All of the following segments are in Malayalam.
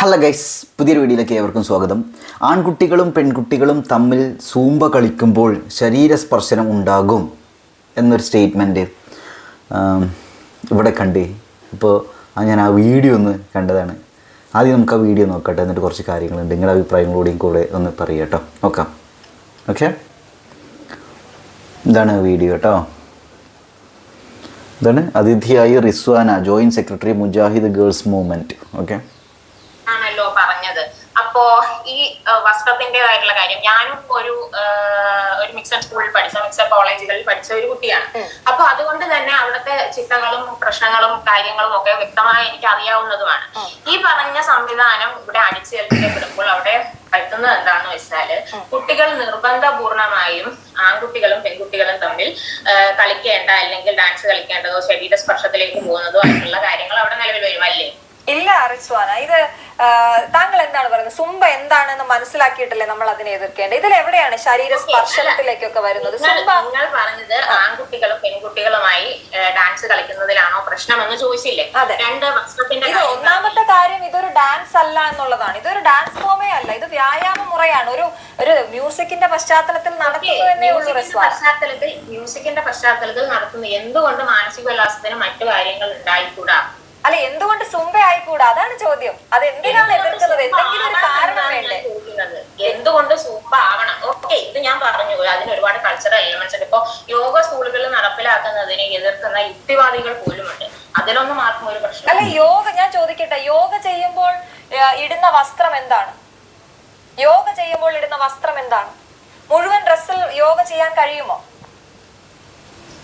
ഹലോ ഗൈസ് പുതിയൊരു വീഡിയോയിലേക്ക് ഏവർക്കും സ്വാഗതം. ആൺകുട്ടികളും പെൺകുട്ടികളും തമ്മിൽ സൂമ്പ കളിക്കുമ്പോൾ ശരീരസ്പർശനം ഉണ്ടാകും എന്നൊരു സ്റ്റേറ്റ്മെന്റ് ഇവിടെ കണ്ടേ. ഇപ്പോൾ ഞാൻ ആ വീഡിയോ ഒന്ന് കണ്ടതാണ്. ആദ്യം നമുക്ക് ആ വീഡിയോ നോക്കട്ടെ എന്നിട്ട് കുറച്ച് കാര്യങ്ങളുണ്ട്. നിങ്ങളുടെ അഭിപ്രായങ്ങളോടെയും കൂടെ ഒന്ന് പറയുക കേട്ടോ. നോക്കാം. ഓക്കെ? ഇതാണ് വീഡിയോ കേട്ടോ. ഇതാണ് അതിഥിയായി Rizwana joint secretary Mujahid girls movement okay? പറഞ്ഞത്. അപ്പോ ഈ വസ്ത്രത്തിന്റേതായിട്ടുള്ള കാര്യം. ഞാനും ഒരു ഒരു മിക്സഡ് സ്കൂളിൽ പഠിച്ച മിക്സഡ് കോളേജുകളിൽ പഠിച്ച ഒരു കുട്ടിയാണ്. അപ്പൊ അതുകൊണ്ട് തന്നെ അവിടുത്തെ ചിട്ടകളും പ്രശ്നങ്ങളും കാര്യങ്ങളും ഒക്കെ വ്യക്തമായി എനിക്ക് അറിയാവുന്നതുമാണ്. ഈ പറഞ്ഞ സംവിധാനം ഇവിടെ അടിച്ചേൽപ്പിക്കപ്പെടുമ്പോൾ അവിടെ പറ്റുന്നത് എന്താണെന്ന് വെച്ചാൽ കുട്ടികൾ നിർബന്ധപൂർണമായും ആൺകുട്ടികളും പെൺകുട്ടികളും തമ്മിൽ കളിക്കേണ്ട അല്ലെങ്കിൽ ഡാൻസ് കളിക്കേണ്ടതോ ശരീര സ്പർശത്തിലേക്ക് പോകുന്നതോ ആയിട്ടുള്ള കാര്യങ്ങൾ അവിടെ നിലവിൽ വരും അല്ലേ ഇല്ല റിസ്വാന. ഇത് താങ്കൾ എന്താണ് പറയുന്നത്? സുംബ എന്താണെന്ന് മനസ്സിലാക്കിയിട്ടല്ലേ നമ്മൾ അതിനെ എതിർക്കേണ്ടത്? ഇതിൽ എവിടെയാണ് ശരീര സ്പർശനത്തിലേക്കൊക്കെ വരുന്നത്? നിങ്ങൾ സുംബ നിങ്ങൾ പറഞ്ഞത് ആൺകുട്ടികളും പെൺകുട്ടികളുമായി ഡാൻസ് കളിക്കുന്നതിലാണോ പ്രശ്നം എന്ന് ചോദിച്ചില്ലേ? അതെ. രണ്ട് വസ്ത്രത്തിന്റെ ഇത് ഒന്നാമത്തെ കാര്യം ഇതൊരു ഡാൻസ് അല്ല എന്നുള്ളതാണ്. ഇതൊരു ഡാൻസ് ഫോമേ അല്ല. ഇത് വ്യായാമ മുറയാണ്. ഒരു ഒരു മ്യൂസിക്കിന്റെ പശ്ചാത്തലത്തിൽ നടത്തുന്നത് പശ്ചാത്തലത്തിൽ മ്യൂസിക്കിന്റെ പശ്ചാത്തലത്തിൽ നടത്തുന്ന. എന്തുകൊണ്ട് മാനസിക മാനസികോല്ലാസത്തിന് മറ്റു കാര്യങ്ങൾ ഉണ്ടായിക്കൂടാ? അല്ല എന്തുകൊണ്ട് സുംബ ആയിക്കൂടാ? അതാണ് ചോദ്യം. അത് എന്തിനാണ് എതിർക്കുന്നത് എന്തെങ്കിലും ഒരു കാരണം വേണ്ടേ? എന്തുകൊണ്ട് സൂപ്പ ആവണം? ഓക്കെ ഇത് ഞാൻ പറഞ്ഞു. അതിന് ഒരുപാട് കൾച്ചറൽ എലിമെന്റ്സ് ഉണ്ട്. ഇപ്പൊ യോഗ സ്കൂളുകളിൽ നടപ്പിലാക്കുന്നതിനെ എതിർക്കുന്ന യുക്തിവാദികൾ പോലുമുണ്ട്. അതിലൊന്നും ആർക്കും ഒരു പ്രശ്നം അല്ല യോഗ ഞാൻ ചോദിക്കട്ടെ. യോഗ ചെയ്യുമ്പോൾ ഇടുന്ന വസ്ത്രം എന്താണ്? യോഗ ചെയ്യുമ്പോൾ ഇടുന്ന വസ്ത്രം എന്താണ്? മുഴുവൻ ഡ്രസ്സിൽ യോഗ ചെയ്യാൻ കഴിയുമോ?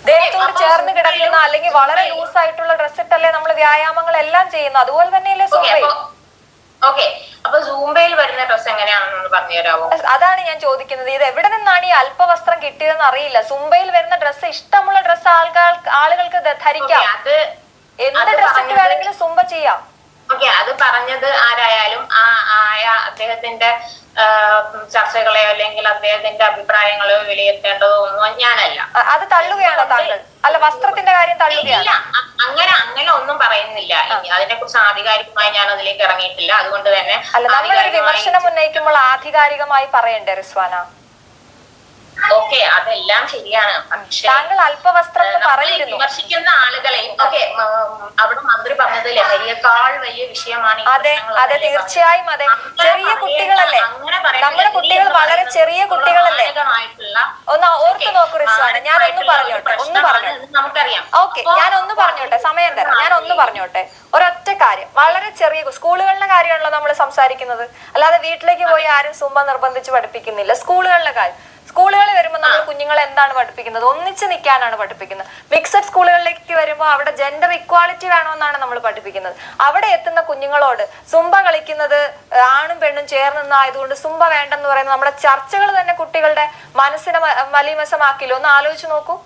ദേഹത്തോട് ചേർന്ന് കിടക്കുന്ന അല്ലെങ്കിൽ വളരെ ലൂസ് ആയിട്ടുള്ള ഡ്രസ് ഇട്ടല്ലേ നമ്മൾ വ്യായാമങ്ങൾ എല്ലാം ചെയ്യുന്നു അതുപോലെ തന്നെയല്ലേ ഓക്കെ സുംബയും അപ്പൊ ഓക്കെ അപ്പൊ സൂംബയിൽ വരുന്ന ഡ്രസ് എങ്ങനെയാണെന്ന് പറഞ്ഞു തരാമോ അതാണ് ഞാൻ ചോദിക്കുന്നത്. ഇത് എവിടെ നിന്നാണ് ഈ അല്പവസ്ത്രം കിട്ടിയതെന്ന് അറിയില്ല. സുംബയിൽ വരുന്ന ഡ്രസ്സ് ഇഷ്ടമുള്ള ഡ്രസ്സ് ആൾക്കാർ ആളുകൾക്ക് ധരിക്കാം. അത് എന്ത് ഡ്രസ് ഇട്ട് വേണമെങ്കിലും സുംബ ചെയ്യാം. ഓക്കെ അത് പറഞ്ഞത് ആരായാലും ആ ആയ അദ്ദേഹത്തിന്റെ ചർച്ചകളെയോ അല്ലെങ്കിൽ അദ്ദേഹത്തിന്റെ അഭിപ്രായങ്ങളെയോ വിലയിരുത്തേണ്ടതോ ഒന്നും ഞാനല്ല. അത് തള്ളുകയാണോ താങ്കൾ? അല്ല വസ്ത്രത്തിന്റെ കാര്യം തള്ളുകയാണ്? അങ്ങനെ അങ്ങനെ ഒന്നും പറയുന്നില്ല. അതിനെ കുറിച്ച് ആധികാരികമായി ഞാൻ അതിലേക്ക് ഇറങ്ങിയിട്ടില്ല. അതുകൊണ്ട് തന്നെ അല്ല നമ്മളൊരു വിമർശനം ഉന്നയിക്കുമ്പോൾ ആധികാരികമായി പറയണ്ടേ റിസ്വാന? ഓക്കെ അതെല്ലാം ശരിയാണ്. പക്ഷേ താങ്കൾ അല്പവസ്ത്രം പറഞ്ഞിരുന്നു വിമർശിക്കുന്ന ആളുകളെയും ഓക്കെ അവിടെ മന്ത്രി പറഞ്ഞത് ലഹരിയേക്കാൾ വലിയ വിഷയമാണ് അതെ അതെ തീർച്ചയായും അതെ. ചെറിയ കുട്ടികളല്ലേ? നമ്മുടെ കുട്ടികൾ വളരെ ചെറിയ കുട്ടികളല്ലേ? ഒന്ന് ഓർത്ത് നോക്കൂ റിസ്വാന ഞാൻ ഒന്ന് പറഞ്ഞോട്ടെ ഒന്ന് പറഞ്ഞു പറഞ്ഞോട്ടെ. നമുക്കറിയാം. ഓക്കെ ഞാൻ ഒന്ന് പറഞ്ഞോട്ടെ സമയം തരാം. ഞാൻ ഒന്ന് പറഞ്ഞോട്ടെ. ഒരൊറ്റ കാര്യം വളരെ ചെറിയ സ്കൂളുകളുടെ സ്കൂളുകളിലെ കാര്യമാണല്ലോ നമ്മൾ സംസാരിക്കുന്നത്. അല്ലാതെ വീട്ടിലേക്ക് പോയി ആരും സുമ്പ നിർബന്ധിച്ച് പഠിപ്പിക്കുന്നില്ല. സ്കൂളുകളിലെ കാര്യം സ്കൂളുകളിൽ വരുമ്പോൾ നമ്മൾ കുഞ്ഞുങ്ങളെ എന്താണ് പഠിപ്പിക്കുന്നത്? ഒന്നിച്ച് നിൽക്കാനാണ് പഠിപ്പിക്കുന്നത്. മിക്സഡ് സ്കൂളുകളിലേക്ക് വരുമ്പോൾ അവിടെ ജെൻഡർ ഇക്വാളിറ്റി വേണമെന്നാണ് നമ്മൾ പഠിപ്പിക്കുന്നത്. അവിടെ എത്തുന്ന കുഞ്ഞുങ്ങളോട് സുംബ കളിക്കുന്നത് ആണും പെണ്ണും ചേർന്ന് നിന്നായതുകൊണ്ട് സുംബ വേണ്ടെന്ന് പറയുന്നത് നമ്മുടെ ചർച്ചകൾ തന്നെ കുട്ടികളുടെ മനസ്സിനെ മലീമസമാക്കില്ല ഒന്ന് ആലോചിച്ച് നോക്കൂ.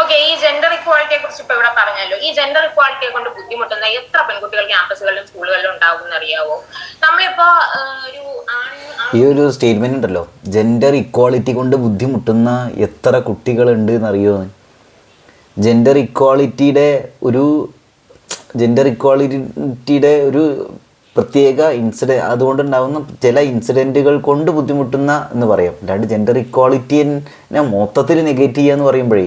ഓക്കെ ഈ ജെൻഡർ ഇക്വാളിറ്റിയെ കുറിച്ച് ഇപ്പൊ ഇവിടെ പറഞ്ഞല്ലോ. ഈ ജെൻഡർ ഇക്വാളിറ്റിയെ കൊണ്ട് ബുദ്ധിമുട്ടുന്ന എത്ര പെൺകുട്ടികൾ ക്യാമ്പസുകളിലും സ്കൂളുകളിലും ഉണ്ടാവും എന്നറിയാവോ നമ്മളിപ്പോ ഒരു ഈ ഒരു സ്റ്റേറ്റ്മെന്റ് ഉണ്ടല്ലോ. ജെൻഡർ ഇക്വാളിറ്റി കൊണ്ട് ബുദ്ധിമുട്ടുന്ന എത്ര കുട്ടികളുണ്ട് എന്നറിയോ? ജെൻഡർ ഇക്വാളിറ്റിയുടെ ഒരു ജെൻഡർ ഇക്വാളിറ്റിയുടെ ഒരു പ്രത്യേക ഇൻസിഡൻ അതുകൊണ്ടുണ്ടാകുന്ന ചില ഇൻസിഡന്റുകൾ കൊണ്ട് ബുദ്ധിമുട്ടുന്ന എന്ന് പറയാം. അല്ലാണ്ട് ജെൻഡർ ഇക്വാളിറ്റിനെ മൊത്തത്തിൽ നെഗറ്റീവ് ചെയ്യുക എന്ന് പറയുമ്പോഴേ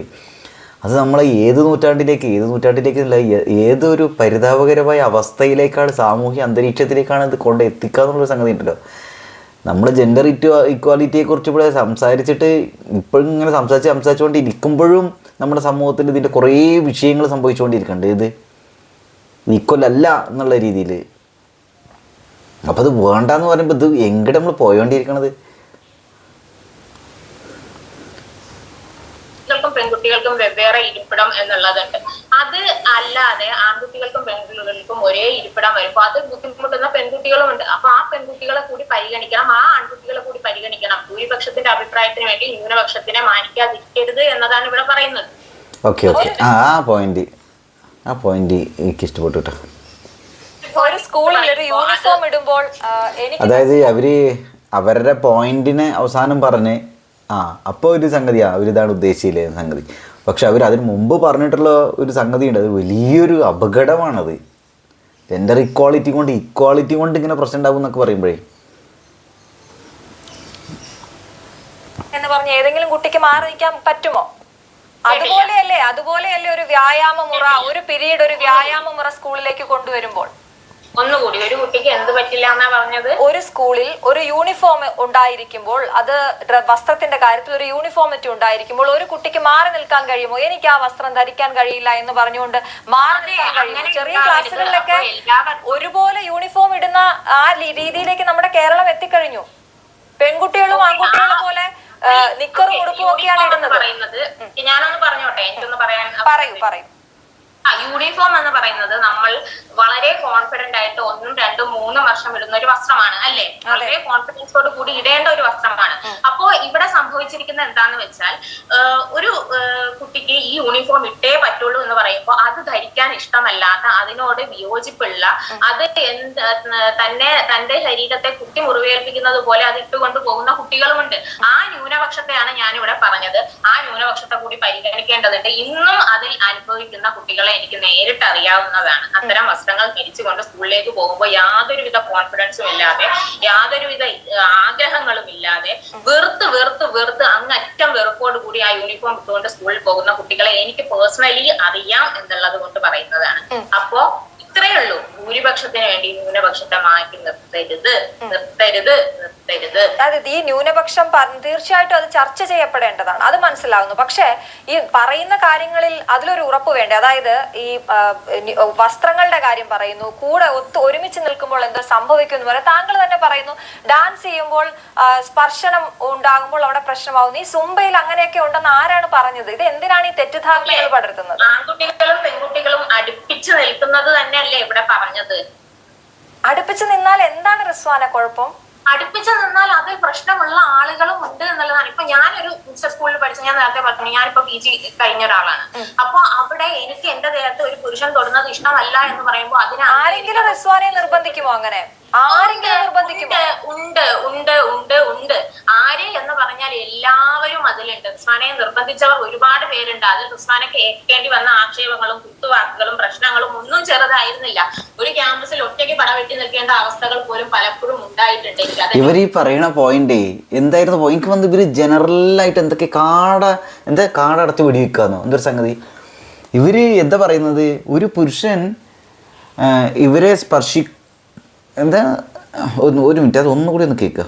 അത് നമ്മളെ ഏത് നൂറ്റാണ്ടിലേക്ക് ഏത് നൂറ്റാണ്ടിലേക്ക് അല്ല ഏതൊരു പരിതാപകരമായ അവസ്ഥയിലേക്കാണ് സാമൂഹ്യ അന്തരീക്ഷത്തിലേക്കാണ് ഇത് കൊണ്ട് എത്തിക്കുക എന്നുള്ളൊരു സംഗതി ഉണ്ടല്ലോ. നമ്മൾ ജെൻഡർ ഇറ്റ് ഇക്വാലിറ്റിയെ കുറിച്ച് ഇവിടെ സംസാരിച്ചിട്ട് ഇപ്പോഴും ഇങ്ങനെ സംസാരിച്ച് സംസാരിച്ചുകൊണ്ട് ഇരിക്കുമ്പോഴും നമ്മുടെ സമൂഹത്തിൽ ഇതിന്റെ കുറേ വിഷയങ്ങൾ സംഭവിച്ചുകൊണ്ടിരിക്കുന്നുണ്ട്. ഇത് ഈക്വൽ അല്ല എന്നുള്ള രീതിയിൽ അപ്പോൾ അത് വേണ്ടാന്ന് പറയുമ്പോൾ ഇത് എങ്ങോട്ട് നമ്മൾ പോയോണ്ടിരിക്കണത് കുട്ടികൾക്കും പെൺകുട്ടികൾക്കും വെവ്വേറെ ഇരിപ്പിടം എന്നുള്ളതുണ്ട്. അത് അല്ലാതെ ആൺകുട്ടികൾക്കും പെൺകുട്ടികൾക്കും ഒരേ ഇരിപ്പിടം വരുമ്പോൾ അത് ബുദ്ധിമുട്ടുന്ന പെൺകുട്ടികളും ഉണ്ട് അപ്പൊ ആ പെൺകുട്ടികളെ കൂടി പരിഗണിക്കണം. ആ ആൺകുട്ടികളെ കൂടി പരിഗണിക്കണം. ഭൂരിപക്ഷത്തിന്റെ അഭിപ്രായത്തിന് വേണ്ടി ന്യൂനപക്ഷത്തിനെ മാനിക്കാതിരിക്കരുത് എന്നതാണ് ഇവിടെ പറയുന്നത്. Okay okay. ആ പോയിന്റ് ആ പോയിന്റ് എനിക്ക് ഇഷ്ടപ്പെട്ടു കേട്ടോ. ഒരു സ്കൂളിൽ ഒരു യൂണിഫോം ഇടുമ്പോൾ എനിക്ക് അതായത് അവർ അവരുടെ പോയിന്റിനെ അവസാനം പറഞ്ഞ് ആ അപ്പോൾ ഒരു സംഗതിയാണ് അവരിതാണ് ഉദ്ദേശിച്ചില്ലേ സംഗതി. പക്ഷെ അവർ അതിന് മുമ്പ് പറഞ്ഞിട്ടുള്ള ഒരു സംഗതി ഉണ്ട് അത് വലിയൊരു അപകടമാണത്. ജെൻഡർ ഇക്വാളിറ്റി കൊണ്ട് ഇക്വാളിറ്റി കൊണ്ട് ഇങ്ങനെ പ്രശ്നം ഉണ്ടാവും എന്നൊക്കെ പറയുമ്പോഴേ. എന്ന് പറഞ്ഞ ഏതെങ്കിലും കുട്ടിക്ക് മാറി നിൽക്കാൻ പറ്റുമോ അതുപോലെയല്ലേ അതുപോലെയല്ലേ ഒരു വ്യായാമ മുറ ഒരു പിരീഡ് ഒരു വ്യായാമ മുറ സ്കൂളിലേക്ക് കൊണ്ടുവരുമ്പോൾ. ഒന്നുകൂടി ഒരു കുട്ടിക്ക് എന്ത് പറ്റില്ല എന്നാ പറഞ്ഞത്? ഒരു സ്കൂളിൽ ഒരു യൂണിഫോം ഉണ്ടായിരിക്കുമ്പോൾ അത് വസ്ത്രത്തിന്റെ കാര്യത്തിൽ ഒരു യൂണിഫോമിറ്റി ഉണ്ടായിരിക്കുമ്പോൾ ഒരു കുട്ടിക്ക് മാറി നിൽക്കാൻ കഴിയുമോ? എനിക്ക് ആ വസ്ത്രം ധരിക്കാൻ കഴിയില്ല എന്ന് പറഞ്ഞുകൊണ്ട് മാറി നിൽക്കാൻ കഴിയുമോ? ചെറിയ. ക്ലാസ്സുകളിലൊക്കെ ഒരുപോലെ യൂണിഫോം ഇടുന്ന ആ രീതിയിലേക്ക് നമ്മുടെ കേരളം എത്തിക്കഴിഞ്ഞു. പെൺകുട്ടികളും ആൺകുട്ടികളും പോലെ നിക്കറും ഉടുപ്പും ഒക്കെയാണ് ഇടുന്നത്. ഞാനൊന്ന് പറഞ്ഞോട്ടെ? എനിക്കൊന്ന് പറയാൻ പറയൂ പറയൂ. ആ യൂണിഫോം എന്ന് പറയുന്നത് നമ്മൾ വളരെ കോൺഫിഡന്റ് ആയിട്ട് ഒന്നും രണ്ടും മൂന്നും വർഷം ഇടുന്ന ഒരു വസ്ത്രമാണ് അല്ലെ? വളരെ കോൺഫിഡൻസോട് കൂടി ഇടേണ്ട ഒരു വസ്ത്രമാണ്. അപ്പോ ഇവിടെ സംഭവിച്ചിരിക്കുന്ന എന്താന്ന് വെച്ചാൽ ഒരു കുട്ടിക്ക് ഈ യൂണിഫോം ഇട്ടേ പറ്റുള്ളൂ എന്ന് പറയുമ്പോൾ അത് ധരിക്കാൻ ഇഷ്ടമല്ലാത്ത അതിനോട് വിയോജിപ്പുള്ള അത് എന്ത് തന്നെ തന്റെ ശരീരത്തെ കുട്ടി മുറിവേൽപ്പിക്കുന്നത് പോലെ അത് ഇട്ടുകൊണ്ട് പോകുന്ന കുട്ടികളുമുണ്ട്. ആ ന്യൂനപക്ഷത്തെയാണ് ഞാൻ ഇവിടെ പറഞ്ഞത്. ആ ന്യൂനപക്ഷത്തെ കൂടി പരിഗണിക്കേണ്ടതുണ്ട്. ഇന്നും അതിൽ അനുഭവിക്കുന്ന കുട്ടികളെ എനിക്ക് നേരിട്ട് അറിയാവുന്നതാണ്. അത്തരം വസ്ത്രങ്ങൾ ധരിച്ചുകൊണ്ട് സ്കൂളിലേക്ക് പോകുമ്പോൾ യാതൊരുവിധ കോൺഫിഡൻസും ഇല്ലാതെ യാതൊരുവിധ ആഗ്രഹങ്ങളും ഇല്ലാതെ വെറുത്ത് വെറുത്ത് വെറുത്ത് അങ്ങറ്റം വെറുപ്പോട് കൂടി ആ യൂണിഫോം ഇട്ടുകൊണ്ട് സ്കൂളിൽ പോകുന്ന കുട്ടികളെ എനിക്ക് പേഴ്സണലി അറിയാം എന്നുള്ളത് കൊണ്ട് പറയുന്നതാണ്. അപ്പോ ഇത്രയേ ഉള്ളൂ. ഭൂരിപക്ഷത്തിന് വേണ്ടി ന്യൂനപക്ഷത്തെ മാറ്റി നിർത്തരുത്. നിർത്തരുത് നിർത്തരുത്. അതായത് ഈ ന്യൂനപക്ഷം തീർച്ചയായിട്ടും അത് ചർച്ച ചെയ്യപ്പെടേണ്ടതാണ്. അത് മനസ്സിലാവുന്നു. പക്ഷേ ഈ പറയുന്ന കാര്യങ്ങളിൽ അതിലൊരു ഉറപ്പ് വേണ്ടേ? അതായത് ഈ വസ്ത്രങ്ങളുടെ കാര്യം പറയുന്നു. കൂടെ ഒത്ത് ഒരുമിച്ച് നിൽക്കുമ്പോൾ എന്തോ സംഭവിക്കുന്നു പറയാം താങ്കൾ തന്നെ പറയുന്നു ഡാൻസ് ചെയ്യുമ്പോൾ സ്പർശനം ഉണ്ടാകുമ്പോൾ അവിടെ പ്രശ്നമാവുന്നു. ഈ സുംബയിൽ അങ്ങനെയൊക്കെ ഉണ്ടെന്ന് ആരാണ് പറഞ്ഞത്? ഇത് എന്തിനാണ് ഈ തെറ്റിദ്ധാരണകൾ പടർത്തുന്നത് ആൺകുട്ടികളും പെൺകുട്ടികളും അടുപ്പിച്ച് നിൽക്കുന്നത് തന്നെയല്ലേ ഇവിടെ പറഞ്ഞത്. അടുപ്പിച്ച് നിന്നാൽ എന്താണ് റിസ്വാന കുഴപ്പം? അടുപ്പിച്ച് നിന്നാൽ അതിൽ പ്രശ്നമുള്ള ആളുകളും ഉണ്ട് എന്നുള്ളതാണ്. ഇപ്പൊ ഞാനൊരു സ്കൂളിൽ പഠിച്ച ഞാൻ നേരത്തെ പറഞ്ഞു ഞാനിപ്പോ പി ജി കഴിഞ്ഞ ഒരാളാണ്. അപ്പൊ അവിടെ എനിക്ക് എന്റെ ദേഹത്ത് ഒരു പുരുഷൻ തൊടുന്നത് ഇഷ്ടമല്ല എന്ന് പറയുമ്പോൾ അതിന് ആരെങ്കിലും റിസ്വാനെ നിർബന്ധിക്കുമോ അങ്ങനെ? ആരെങ്കിലും നിർബന്ധിക്കുമോ? ഉണ്ട് ഉണ്ട് ഉണ്ട് ഉണ്ട്. ആരെ എന്ന് പറഞ്ഞാൽ എല്ലാവരും അതിലുണ്ട്. ഉസ്മാനെ നിർബന്ധിച്ചവർ ഒരുപാട് പേരുണ്ട്. അതിൽ ഉസ്മാനെ കേൾക്കേണ്ടി വന്ന ആക്ഷേപങ്ങളും കുത്തുവാക്കുകളും പ്രശ്നങ്ങളും ഒന്നും ചെറുതായിരുന്നില്ല. ഒരു ക്യാമ്പസിൽ ഒറ്റയ്ക്ക് പടവെട്ടി നിൽക്കേണ്ട അവസ്ഥകൾ പോലും പലപ്പോഴും ഉണ്ടായിട്ടുണ്ട്. ഇവർ ഈ പറയുന്ന പോയിന്റ് എന്തായിരുന്നു പോയിന്റ് വന്ന് ഇവർ ജനറലായിട്ട് എന്തൊക്കെ കാട എന്താ കാടടച്ച് വെടിവെക്കാന്നോ എന്തൊരു സംഗതി? ഇവർ എന്താ പറയുന്നത്? ഒരു പുരുഷൻ ഇവരെ സ്പർശി എന്താ ഒരു മിനിറ്റ് അത് ഒന്നുകൂടി ഒന്ന് കേൾക്കുക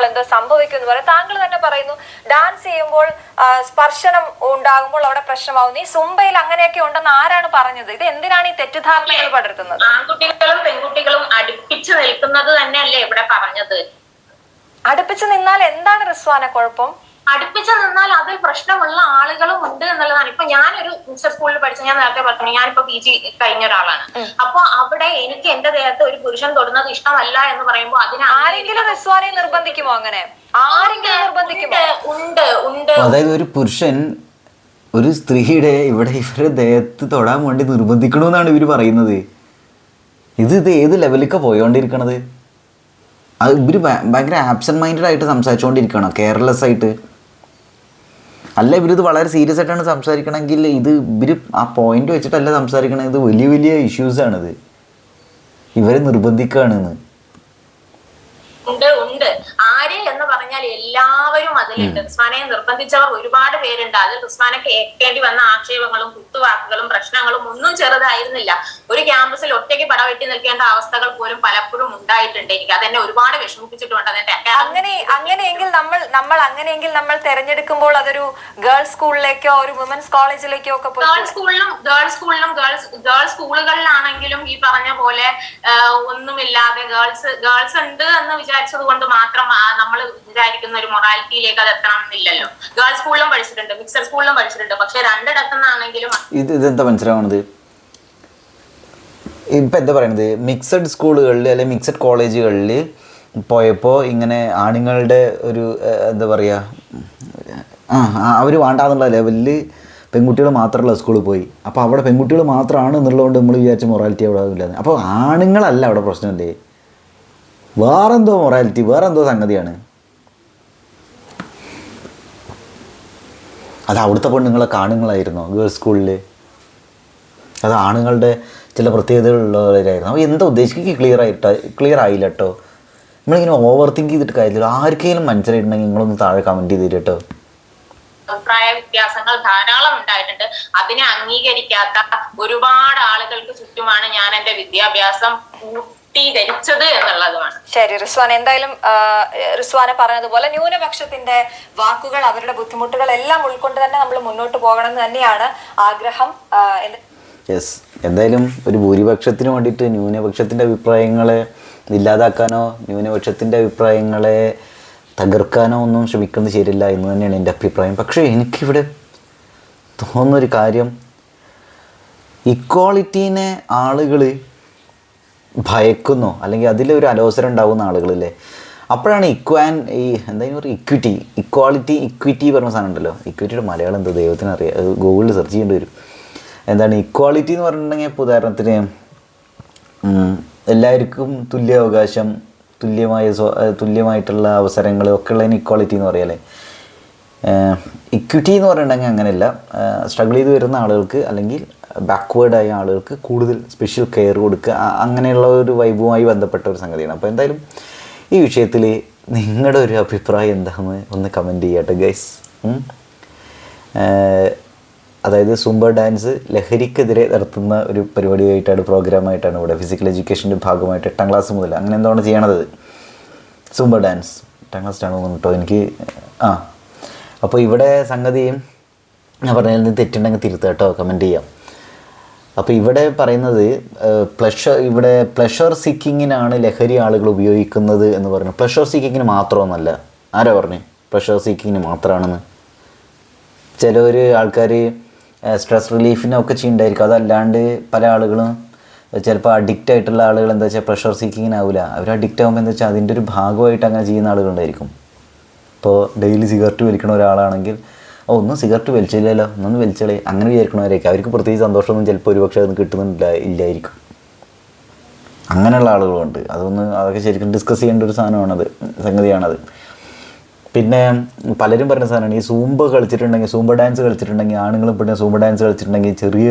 നിൽക്കുമ്പോൾ എന്തോ സംഭവിക്കും എന്ന് പറയാം. താങ്കൾ തന്നെ പറയുന്നു ഡാൻസ് ചെയ്യുമ്പോൾ സ്പർശനം ഉണ്ടാകുമ്പോൾ അവിടെ പ്രശ്നമാകുന്നു ഈ സുംബയിൽ അങ്ങനെയൊക്കെ ഉണ്ടെന്ന് ആരാണ് പറഞ്ഞത്? ഇത് എന്തിനാണ് ഈ തെറ്റിദ്ധാരണകൾ പടർത്തുന്നത് ആൺകുട്ടികളും പെൺകുട്ടികളും അടുപ്പിച്ച് നിൽക്കുന്നത് തന്നെയല്ലേ ഇവിടെ പറഞ്ഞത്? അടുപ്പിച്ച് നിന്നാൽ എന്താണ് റിസ്വാന കുഴപ്പം? അടുപ്പിച്ച് നിന്നാൽ അതിൽ പ്രശ്നമുള്ള ആളുകളും ഉണ്ട് എന്നുള്ളതാണ്. ഇപ്പൊ ഞാനൊരു സ്കൂളിൽ പഠിച്ച ഞാൻ നേരത്തെ പറഞ്ഞു ഞാനിപ്പോ പി ജി കഴിഞ്ഞ ഒരാളാണ്. അപ്പൊ അവിടെ എനിക്ക് എന്റെ ദേഹത്ത് ഒരു പുരുഷൻ തൊടുന്നത് ഇഷ്ടമല്ല എന്ന് പറയുമ്പോൾ അതിന് ആരെങ്കിലും റിസ്വാനെ നിർബന്ധിക്കുമോ അങ്ങനെ? ആരെങ്കിലും നിർബന്ധിക്കുമോ? ഉണ്ട് ഉണ്ട് അതായത് ഒരു പുരുഷൻ ഒരു സ്ത്രീയുടെ ഇവിടെ ഇവരെ ദേഹത്ത് തൊടാൻ വേണ്ടി നിർബന്ധിക്കണമെന്നാണ് ഇവർ പറയുന്നത്. ഇത് ഇത് ഏത് ലെവലിലേക്കാണ് പോയോണ്ടിരിക്കണത്? അത് ഇവർ ഭയങ്കര ആബ്സെന്റ് മൈൻഡഡ് ആയിട്ട് സംസാരിച്ചുകൊണ്ടിരിക്കണം കെയർലെസ് ആയിട്ട്? അല്ല ഇവരിത് വളരെ സീരിയസ് ആയിട്ടാണ് സംസാരിക്കണമെങ്കിൽ ഇത് ഇവർ ആ പോയിന്റ് വെച്ചിട്ടല്ല സംസാരിക്കണം ഇത് വലിയ വലിയ ഇഷ്യൂസ് ഇഷ്യൂസാണിത് ഇവരെ നിർബന്ധിക്കുകയാണെന്ന് ഉണ്ട് ഉണ്ട്. പറഞ്ഞാൽ എല്ലാവരും അതിലുണ്ട്. റിസ്വാനെ നിർബന്ധിച്ചവർ ഒരുപാട് പേരുണ്ട്. അതിൽ റിസ്വാനെ കേൾക്കേണ്ടി വന്ന ആക്ഷേപങ്ങളും കുത്തുവാക്കുകളും പ്രശ്നങ്ങളും ഒന്നും ചെറുതായിരുന്നില്ല. ഒരു ക്യാമ്പസിൽ ഒറ്റയ്ക്ക് പട വെട്ടി നിൽക്കേണ്ട അവസ്ഥകൾ പോലും പലപ്പോഴും ഉണ്ടായിട്ടുണ്ട്. എനിക്ക് അതെന്നെ ഒരുപാട് വിഷമിപ്പിച്ചിട്ടുണ്ട്. അതെന്റെ അങ്ങനെ അങ്ങനെയെങ്കിൽ നമ്മൾ നമ്മൾ അങ്ങനെയെങ്കിൽ നമ്മൾ തെരഞ്ഞെടുക്കുമ്പോൾ അതൊരു ഗേൾസ് സ്കൂളിലേക്കോ ഒരു വുമൻസ് കോളേജിലേക്കോ ഒക്കെ ഗേൾസ് സ്കൂളിലും ഗേൾസ് സ്കൂളിലും ഗേൾസ് ഗേൾസ് സ്കൂളുകളിലാണെങ്കിലും ഈ പറഞ്ഞ പോലെ ഒന്നുമില്ലാതെ ഗേൾസ് ഗേൾസ് ഉണ്ട് എന്ന് വിചാരിച്ചത് കൊണ്ട് മാത്രം നമ്മൾ വിചാരിക്കുന്ന ഒരു മൊറാലിറ്റിയിലേക്ക് അത് എത്തണം എന്നില്ലല്ലോ. ഗേൾസ് സ്കൂളിലും പഠിച്ചിട്ടുണ്ട് മിക്സഡ് സ്കൂളിലും പഠിച്ചിട്ടുണ്ട്. പക്ഷെ രണ്ടിടത്തുനിന്നാണെങ്കിലും ഇത് ഇതെന്താ മനസ്സിലാവണത്? ഇപ്പം എന്താ പറയണത്? മിക്സഡ് സ്കൂളുകളിൽ അല്ലെങ്കിൽ മിക്സഡ് കോളേജുകളിൽ പോയപ്പോൾ ഇങ്ങനെ ആണുങ്ങളുടെ ഒരു എന്താ പറയുക ആ അവർ വേണ്ടാന്നുള്ള ലെവലിൽ പെൺകുട്ടികൾ മാത്രമുള്ള സ്കൂളിൽ പോയി. അപ്പോൾ അവിടെ പെൺകുട്ടികൾ മാത്രമാണ് എന്നുള്ളതുകൊണ്ട് നമ്മൾ വിചാരിച്ച മൊറാലിറ്റി അവിടെ ഇല്ലാതെ അപ്പോൾ ആണുങ്ങളല്ല അവിടെ പ്രശ്നമല്ലേ? വേറെന്തോ മൊറാലിറ്റി വേറെന്തോ സംഗതിയാണ്. അത് അവിടുത്തെ പെണ്ണുങ്ങളെ കാണുങ്ങളായിരുന്നു ഗേൾസ് സ്കൂളിൽ അത് ആണുങ്ങളുടെ ചില പ്രത്യേകതകളുള്ളവരായിരുന്നു. അപ്പോൾ എന്താ ഉദ്ദേശിക്കുക ക്ലിയർ ആയിട്ട് ക്ലിയർ ആയില്ല കേട്ടോ നമ്മളിങ്ങനെ ഓവർ തിങ്ക് ചെയ്തിട്ട് കാര്യമില്ല. ആർക്കെങ്കിലും മനസ്സിലായിട്ടുണ്ടെങ്കിൽ നിങ്ങളൊന്ന് താഴെ കമന്റ് ചെയ്തിട്ട് കേട്ടോ അഭിപ്രായ വ്യത്യാസങ്ങൾ ധാരാളം ഉണ്ടായിട്ടുണ്ട്. അതിനെ അംഗീകരിക്കാത്ത ഒരുപാട് ആളുകൾക്ക് ചുറ്റുമാണ് ഞാൻ എന്റെ വിദ്യാഭ്യാസം പൂർത്തീകരിച്ചത് എന്നുള്ളതുമാണ്. ശരി റിസ്വാൻ എന്തായാലും റിസ്വാനെ പറഞ്ഞതുപോലെ ന്യൂനപക്ഷത്തിന്റെ വാക്കുകൾ അവരുടെ ബുദ്ധിമുട്ടുകൾ എല്ലാം ഉൾക്കൊണ്ട് തന്നെ നമ്മൾ മുന്നോട്ട് പോകണം എന്ന് തന്നെയാണ് ആഗ്രഹം. യെസ് എന്തായാലും ഒരു ഭൂരിപക്ഷത്തിന് വേണ്ടിയിട്ട് ന്യൂനപക്ഷത്തിന്റെ അഭിപ്രായങ്ങളെ ഇല്ലാതാക്കാനോ ന്യൂനപക്ഷത്തിന്റെ അഭിപ്രായങ്ങളെ തകർക്കാനോ ഒന്നും ശ്രമിക്കുന്നത് ശരിയല്ല എന്ന് തന്നെയാണ് എന്റെ അഭിപ്രായം. പക്ഷേ എനിക്കിവിടെ തോന്നുന്നൊരു കാര്യം. ഇക്വാളിറ്റീനെ ആളുകൾ ഭയക്കുന്നോ അല്ലെങ്കിൽ അതിലൊരു അലോസരം ഉണ്ടാകുന്ന ആളുകളില്ലേ? അപ്പോഴാണ് ഇക്വാൻ ഈ എന്തായാലും പറയുക ഇക്വിറ്റി ഇക്വാളിറ്റി ഇക്വിറ്റി പറഞ്ഞ സാധനം ഉണ്ടല്ലോ. ഇക്വിറ്റിയുടെ മലയാളം എന്തോ ദൈവത്തിന് അറിയാം. ഗൂഗിളിൽ സെർച്ച് ചെയ്യേണ്ടി വരും. എന്താണ് ഇക്വാളിറ്റി എന്ന് പറഞ്ഞിട്ടുണ്ടെങ്കിൽ ഉദാഹരണത്തിന് എല്ലാവർക്കും തുല്യ അവകാശം തുല്യമായ തുല്യമായിട്ടുള്ള അവസരങ്ങൾ ഒക്കെ ഉള്ളതിന് ഇക്വാളിറ്റി എന്ന് പറയാല്ലേ ഇക്വിറ്റി എന്ന് പറയണമെങ്കിൽ അങ്ങനെയല്ല. സ്ട്രഗിൾ ചെയ്ത് വരുന്ന ആളുകൾക്ക് അല്ലെങ്കിൽ ബാക്ക്വേർഡ് ആയ ആളുകൾക്ക് കൂടുതൽ സ്പെഷ്യൽ കെയർ കൊടുക്കുക. അങ്ങനെയുള്ള ഒരു വൈബുമായി ബന്ധപ്പെട്ട ഒരു സംഗതിയാണ്. അപ്പോൾ എന്തായാലും ഈ വിഷയത്തിൽ നിങ്ങളുടെ ഒരു അഭിപ്രായം എന്താണെന്ന് ഒന്ന് കമന്റ് ചെയ്യട്ടെ ഗൈസ് അതായത് സുംബ ഡാൻസ് ലഹരിക്കെതിരെ നടത്തുന്ന ഒരു പരിപാടിയായിട്ടാണ് പ്രോഗ്രാമായിട്ടാണ് ഇവിടെ ഫിസിക്കൽ എഡ്യൂക്കേഷന്റെ ഭാഗമായിട്ട് എട്ടാം ക്ലാസ് മുതൽ. അങ്ങനെ എന്താണ് ചെയ്യണത്? സുംബ ഡാൻസ് എട്ടാം ക്ലാസ്സിലാണ് കേട്ടോ. എനിക്ക് ആ അപ്പോൾ ഇവിടെ സംഗതി ഞാൻ പറഞ്ഞതിൽ തെറ്റുണ്ടെങ്കിൽ തിരുത്തുക കേട്ടോ കമന്റ് ചെയ്യാം. അപ്പോൾ ഇവിടെ പറയുന്നത് പ്ലഷർ ഇവിടെ പ്ലഷർ സീക്കിങ്ങിനാണ് ലഹരി ആളുകൾ ഉപയോഗിക്കുന്നത് എന്ന് പറഞ്ഞു പ്ലഷർ സീക്കിങ്ങിന് മാത്രമൊന്നല്ല. ആരാ പറഞ്ഞു? പ്ലഷർ സീക്കിങ്ങിന് മാത്രമാണെന്ന് ചിലർ ആൾക്കാർ സ്ട്രെസ് റിലീഫിനൊക്കെ ചെയ്യുന്നുണ്ടായിരിക്കും അതല്ലാണ്ട് പല ആളുകളും ചിലപ്പോൾ അഡിക്റ്റ് ആയിട്ടുള്ള ആളുകൾ എന്താ വെച്ചാൽ പ്രഷർ സീക്കിങ്ങിനാവില്ല അവർ അഡിക്റ്റ് ആകുമ്പോൾ എന്താ വെച്ചാൽ അതിന്റെ ഒരു ഭാഗമായിട്ട് അങ്ങനെ ചെയ്യുന്ന ആളുകളുണ്ടായിരിക്കും. ഇപ്പോൾ ഡെയിലി സിഗരറ്റ് വലിക്കുന്ന ഒരാളാണെങ്കിൽ ഓ ഒന്നും സിഗരറ്റ് വലിച്ചില്ലല്ലോ ഒന്നും വലിച്ചളി അങ്ങനെ വിചാരിക്കണവരായിരിക്കും അവർക്ക് പ്രത്യേകിച്ച് സന്തോഷമൊന്നും ചിലപ്പോൾ ഒരുപക്ഷെ അത് കിട്ടുന്നില്ല ഇല്ലായിരിക്കും. അങ്ങനെയുള്ള ആളുകളുണ്ട്. അതൊന്ന് അതൊക്കെ ശരിക്കും ഡിസ്കസ് ചെയ്യേണ്ട ഒരു സാധനമാണത് സംഗതിയാണത്. പിന്നെ പലരും പറഞ്ഞ സാധനമാണ് ഈ സൂമ്പ കളിച്ചിട്ടുണ്ടെങ്കിൽ സൂമ്പ ഡാൻസ് കളിച്ചിട്ടുണ്ടെങ്കിൽ ആണുങ്ങളും പിന്നെ സൂമ്പ ഡാൻസ് കളിച്ചിട്ടുണ്ടെങ്കിൽ ചെറിയ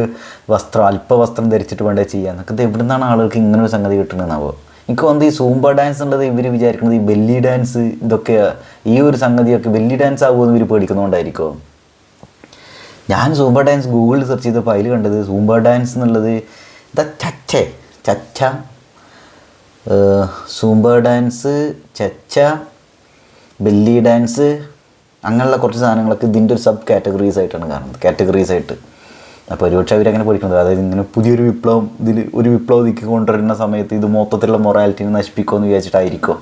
വസ്ത്രം അല്പ വസ്ത്രം ധരിച്ചിട്ട് വേണ്ടേ ചെയ്യാൻ എന്നൊക്കെ എവിടെ നിന്നാണ് ആളുകൾക്ക് ഇങ്ങനൊരു സംഗതി കിട്ടണമെന്നാവോ എനിക്ക് വന്ന് ഈ സൂമ്പ ഡാൻസ് ഉള്ളത് ഇവർ വിചാരിക്കുന്നത് ഈ ബെല്ലി ഡാൻസ് ഇതൊക്കെ ഈ ഒരു സംഗതിയൊക്കെ ബെല്ലി ഡാൻസ് ആകുമെന്ന് ഇവർ പേടിക്കുന്നതുകൊണ്ടായിരിക്കും. ഞാൻ സൂമ്പ ഡാൻസ് ഗൂഗിളിൽ സെർച്ച് ചെയ്തപ്പോൾ അതിൽ കണ്ടത് സൂമ്പ ഡാൻസ് എന്നുള്ളത് the cha cha cha cha. Zumba dance cha cha belly dance അങ്ങനെയുള്ള കുറച്ച് സാധനങ്ങളൊക്കെ ഇതിന്റെ ഒരു സബ് കാറ്റഗറീസ് ആയിട്ടാണ് കാണുന്നത് കാറ്റഗറീസ് ആയിട്ട്. അപ്പോൾ ഒരുപക്ഷെ അവരങ്ങനെ പഠിക്കുന്നത്. അതായത് ഇങ്ങനെ പുതിയൊരു വിപ്ലവം ഇതിൽ ഒരു വിപ്ലവം ഇതിക്ക് കൊണ്ടുവരുന്ന സമയത്ത് ഇത് മൊത്തത്തിലുള്ള മൊറാലിറ്റിനെ നശിപ്പിക്കുമെന്ന് വിചാരിച്ചിട്ടായിരിക്കും.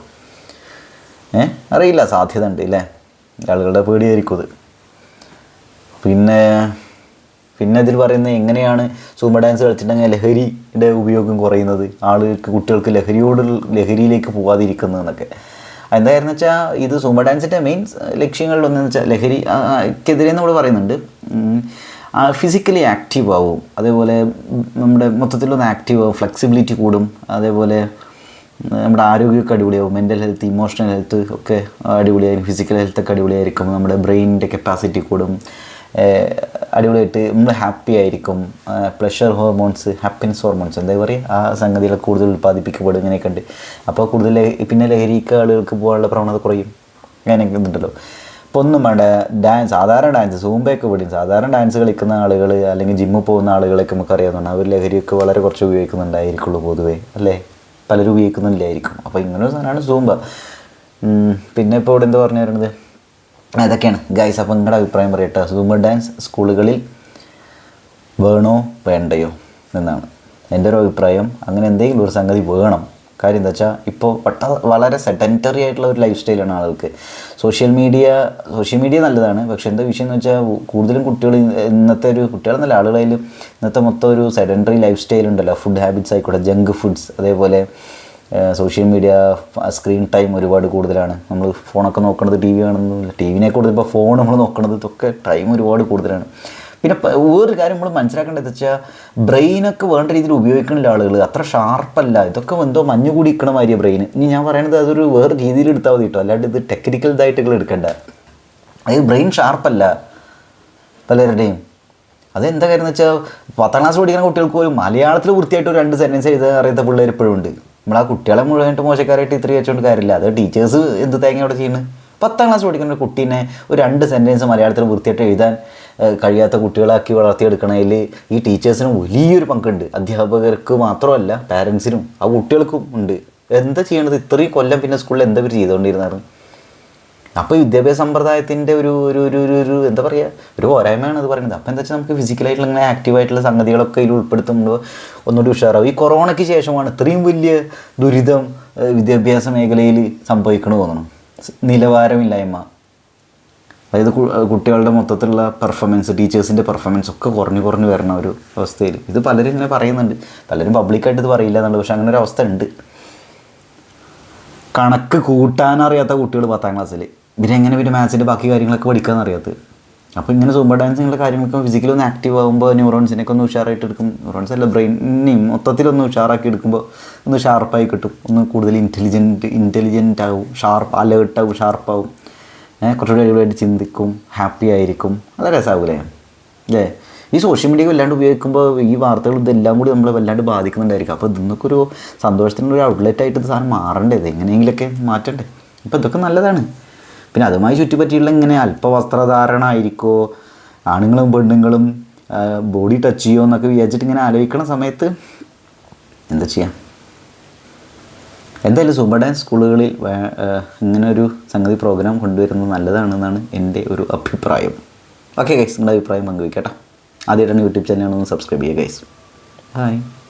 ഏ? അറിയില്ല സാധ്യത ഉണ്ട് അല്ലേ ആളുകളുടെ പേടിയായിരിക്കും അത് പിന്നെ പിന്നെ ഇതിൽ പറയുന്നത് എങ്ങനെയാണ് സൂമ ഡാൻസ് കളിച്ചിട്ടുണ്ടെങ്കിൽ ലഹരിയുടെ ഉപയോഗം കുറയുന്നത്? ആളുകൾക്ക് കുട്ടികൾക്ക് ലഹരിയോട് ലഹരിയിലേക്ക് പോകാതിരിക്കുന്നതെന്നൊക്കെ എന്തായിരുന്നു വെച്ചാൽ ഇത് സൂമ ഡാൻസിന്റെ മെയിൻ ലക്ഷ്യങ്ങളിലൊന്നെന്ന് വെച്ചാൽ ലഹരി ആ, ആ, ക്കെതിരെ നമ്മൾ പറയുന്നുണ്ട്. ഫിസിക്കലി ആക്റ്റീവ് ആവും. അതേപോലെ നമ്മുടെ മൊത്തത്തിലൊന്ന് ആക്റ്റീവ് ആവും. ഫ്ലെക്സിബിലിറ്റി കൂടും. അതേപോലെ നമ്മുടെ ആരോഗ്യമൊക്കെ അടിപൊളിയാവും. മെന്റൽ ഹെൽത്ത് ഇമോഷണൽ ഹെൽത്ത് ഒക്കെ അടിപൊളിയായിരിക്കും ഫിസിക്കൽ ഹെൽത്ത് ഒക്കെ അടിപൊളിയായിരിക്കും. നമ്മുടെ ബ്രെയിനിന്റെ കപ്പാസിറ്റി കൂടും. അടിപൊളിയായിട്ട് നമ്മൾ ഹാപ്പി ആയിരിക്കും. പ്ലഷർ ഹോർമോൺസ് ഹാപ്പിനെസ് ഹോർമോൺസ് എന്താ പറയുക ആ സംഗതികളൊക്കെ കൂടുതൽ ഉൽപ്പാദിപ്പിക്കപ്പെടും. ഇങ്ങനെയൊക്കെ ഉണ്ട്. അപ്പോൾ കൂടുതൽ പിന്നെ ലഹരിക്ക് ആളുകൾക്ക് പോകാനുള്ള പ്രവണത കുറയും. അങ്ങനെയൊക്കെ ഉണ്ടല്ലോ ഇപ്പോൾ ഒന്നും വേണ്ട. ഡാൻസ് സാധാരണ ഡാൻസ് സൂമ്പയൊക്കെ വിടും. സാധാരണ ഡാൻസ് കളിക്കുന്ന ആളുകൾ അല്ലെങ്കിൽ ജിമ്മിൽ പോകുന്ന ആളുകളൊക്കെ നമുക്ക് അറിയാവുന്നതാണ് അവർ ലഹരിയൊക്കെ വളരെ കുറച്ച് ഉപയോഗിക്കുന്നുണ്ടായിരിക്കുള്ളൂ പൊതുവേ അല്ലേ? പലരും ഉപയോഗിക്കുന്നില്ലായിരിക്കും. അപ്പോൾ ഇങ്ങനെ ഒരു സാധനമാണ് സൂമ്പ. പിന്നെ ഇപ്പോൾ ഇവിടെ എന്താ പറഞ്ഞു തരുന്നത് അതൊക്കെയാണ്. ഗൈസ് അപ്പോൾ നിങ്ങളുടെ അഭിപ്രായം പറയട്ടെ. സൂമ്പ ഡാൻസ് സ്കൂളുകളിൽ വേണോ വേണ്ടയോ എന്നാണ്. എന്റെ ഒരു അഭിപ്രായം അങ്ങനെ എന്തെങ്കിലും ഒരു സംഗതി വേണം. കാര്യം എന്താ വെച്ചാൽ ഇപ്പോൾ വട്ട വളരെ സെഡന്ററി ആയിട്ടുള്ള ഒരു ലൈഫ് സ്റ്റൈലാണ് ആളുകൾക്ക്. സോഷ്യൽ മീഡിയ സോഷ്യൽ മീഡിയ നല്ലതാണ്. പക്ഷേ എന്താ വിഷയം എന്ന് വെച്ചാൽ കൂടുതലും കുട്ടികൾ ഇന്നത്തെ ഒരു കുട്ടികളെന്നല്ല ആളുകളായാലും ഇന്നത്തെ മൊത്തം ഒരു സെഡന്ററി ലൈഫ് സ്റ്റൈൽ ഉണ്ടല്ലോ. ഫുഡ് ഹാബിറ്റ്സ് ആയിക്കോട്ടെ ജങ്ക് ഫുഡ്സ് അതേപോലെ സോഷ്യൽ മീഡിയ സ്ക്രീൻ ടൈം ഒരുപാട് കൂടുതലാണ്. നമ്മൾ ഫോണൊക്കെ നോക്കണത് ടി വി കാണുന്നില്ല ടി വിനെ കൂടുതൽ ഇപ്പോൾ ഫോൺ നമ്മൾ നോക്കണത് ഇതൊക്കെ ടൈം ഒരുപാട് കൂടുതലാണ്. പിന്നെ വേറൊരു കാര്യം നമ്മൾ മനസ്സിലാക്കേണ്ടത് വെച്ചാൽ ബ്രെയിനൊക്കെ വേണ്ട രീതിയിൽ ഉപയോഗിക്കണില്ല ആളുകൾ അത്ര ഷാർപ്പല്ല ഇതൊക്കെ എന്തോ മഞ്ഞു കൂടി ഇരിക്കണ മാതിരിയ ബ്രെയിൻ ഇനി ഞാൻ പറയണത് അതൊരു വേറെ രീതിയിൽ എടുത്താൽ മതി കേട്ടോ അല്ലാണ്ട് ഇത് ടെക്നിക്കൽ ഇതായിട്ടുകൾ എടുക്കണ്ട. അത് ബ്രെയിൻ ഷാർപ്പല്ല പലരുടെയും. അതെന്താ കാര്യം എന്ന് വെച്ചാൽ പത്താം ക്ലാസ് പഠിക്കുന്ന കുട്ടികൾക്ക് പോലും മലയാളത്തിൽ വൃത്തിയായിട്ട് ഒരു രണ്ട് സെന്റൻസ് എഴുതാൻ അറിയാത്ത പിള്ളേർ ഇപ്പോഴും ഉണ്ട്. നമ്മൾ ആ കുട്ടികളെ മുഴുവനായിട്ട് മോശക്കാരായിട്ട് ഇത്ര വെച്ചുകൊണ്ട് കാര്യമില്ല. അത് ടീച്ചേഴ്സ് എന്ത് തേങ്ങ അവിടെ ചെയ്യുന്നത് പത്താം ക്ലാസ് പഠിക്കുന്ന ഒരു കുട്ടീനെ ഒരു രണ്ട് സെന്റൻസ് മലയാളത്തിൽ വൃത്തിയായിട്ട് എഴുതാൻ കഴിയാത്ത കുട്ടികളാക്കി വളർത്തിയെടുക്കണതിൽ ഈ ടീച്ചേഴ്സിനും വലിയൊരു പങ്കുണ്ട്. അധ്യാപകർക്ക് മാത്രമല്ല പാരൻസിനും ആ കുട്ടികൾക്കും ഉണ്ട്. എന്താ ചെയ്യണത്? ഇത്രയും കൊല്ലം പിന്നെ സ്കൂളിൽ എന്താ ഇവർ ചെയ്തുകൊണ്ടിരുന്നത്? അപ്പോൾ വിദ്യാഭ്യാസ സമ്പ്രദായത്തിന്റെ ഒരു ഒരു ഒരു ഒരു ഒരു എന്താ പറയുക ഒരു പോരായ്മയാണ് അത് പറയുന്നത്. അപ്പോൾ എന്താ വെച്ചാൽ നമുക്ക് ഫിസിക്കലായിട്ടുള്ള ഇങ്ങനെ ആക്റ്റീവായിട്ടുള്ള സംഗതികളൊക്കെ ഇതിൽ ഉൾപ്പെടുത്തുമ്പോൾ ഒന്നുകൂടി ഉഷാറാവും. ഈ കൊറോണയ്ക്ക് ശേഷമാണ് ഇത്രയും വലിയ ദുരിതം വിദ്യാഭ്യാസ മേഖലയിൽ സംഭവിക്കണമെന്ന് തോന്നണം നിലവാരമില്ലായ്മ. അതായത് കുട്ടികളുടെ മൊത്തത്തിലുള്ള പെർഫോമൻസ് ടീച്ചേഴ്സിന്റെ പെർഫോമൻസ് ഒക്കെ കുറഞ്ഞു കുറഞ്ഞു വരുന്ന ഒരു അവസ്ഥയിൽ. ഇത് പലരും ഇങ്ങനെ പറയുന്നുണ്ട്. പലരും പബ്ലിക്കായിട്ട് ഇത് പറയില്ല എന്നുള്ളത് പക്ഷെ അങ്ങനെ ഒരു അവസ്ഥ ഉണ്ട്. കണക്ക് കൂട്ടാനറിയാത്ത കുട്ടികൾ പത്താം ക്ലാസ്സിൽ പിന്നെ എങ്ങനെ പിന്നെ മാത്സിന്റെ ബാക്കി കാര്യങ്ങളൊക്കെ പഠിക്കാമെന്ന് അറിയാത്തത് അപ്പോൾ ഇങ്ങനെ സൂമ്പർ ഡാൻസിങ്ങുള്ള കാര്യങ്ങളൊക്കെ ഫിസിക്കലി ഒന്ന് ആക്റ്റീവ് ആകുമ്പോൾ ന്യൂറോൺസിനൊക്കെ ഒന്ന് ഉഷാറായിട്ട് എടുക്കും. ന്യൂറോൺസ് അല്ല ബ്രെയിനെയും മൊത്തത്തിലൊന്ന് ഉഷാറാക്കി എടുക്കുമ്പോൾ ഒന്ന് ഷാർപ്പായി കിട്ടും. ഒന്ന് കൂടുതൽ ഇന്റലിജന്റ് ഇന്റലിജന്റ് ആവും. ഷാർപ്പ് അലേർട്ട് ആവും ഷാർപ്പാവും കുറച്ചുകൂടി അടിപൊളിയായിട്ട് ചിന്തിക്കും ഹാപ്പി ആയിരിക്കും. അത് രസമാകൂലേ അല്ലേ ഈ സോഷ്യൽ മീഡിയ വല്ലാണ്ട് ഉപയോഗിക്കുമ്പോൾ ഈ വാർത്തകൾ ഇതെല്ലാം കൂടി നമ്മളെ വല്ലാണ്ട് ബാധിക്കുന്നുണ്ടായിരിക്കും. അപ്പോൾ ഇതൊക്കെ ഒരു സന്തോഷത്തിന്റെ ഒരു ഔട്ട്ലെറ്റ് ആയിട്ട് ഇത് സാധനം മാറണ്ടേ? എങ്ങനെയെങ്കിലൊക്കെ മാറ്റണ്ടേ? അപ്പോൾ ഇതൊക്കെ നല്ലതാണ്. പിന്നെ അതുമായി ചുറ്റിപ്പറ്റിയുള്ള ഇങ്ങനെ അല്പവസ്ത്രധാരണ ആയിരിക്കോ ആണുങ്ങളും പെണ്ണുങ്ങളും ബോഡി ടച്ച് ചെയ്യുമോ എന്നൊക്കെ വിചാരിച്ചിട്ട് ഇങ്ങനെ ആലോചിക്കണ സമയത്ത് എന്താ ചെയ്യാം? എന്തായാലും സൂപ്പർ ഡാൻസ് സ്കൂളുകളിൽ ഇങ്ങനെ ഒരു സംഗതി പ്രോഗ്രാം കൊണ്ടുവരുന്നത് നല്ലതാണെന്നാണ് എന്റെ ഒരു അഭിപ്രായം. ഓക്കെ ഗൈസ് നിങ്ങളുടെ അഭിപ്രായം പങ്കുവയ്ക്കട്ടോ. ആദ്യമായിട്ടാണ് യൂട്യൂബ് ചാനൽ ഒന്ന് സബ്സ്ക്രൈബ് ചെയ്യുക ഗൈസ് ഹായ്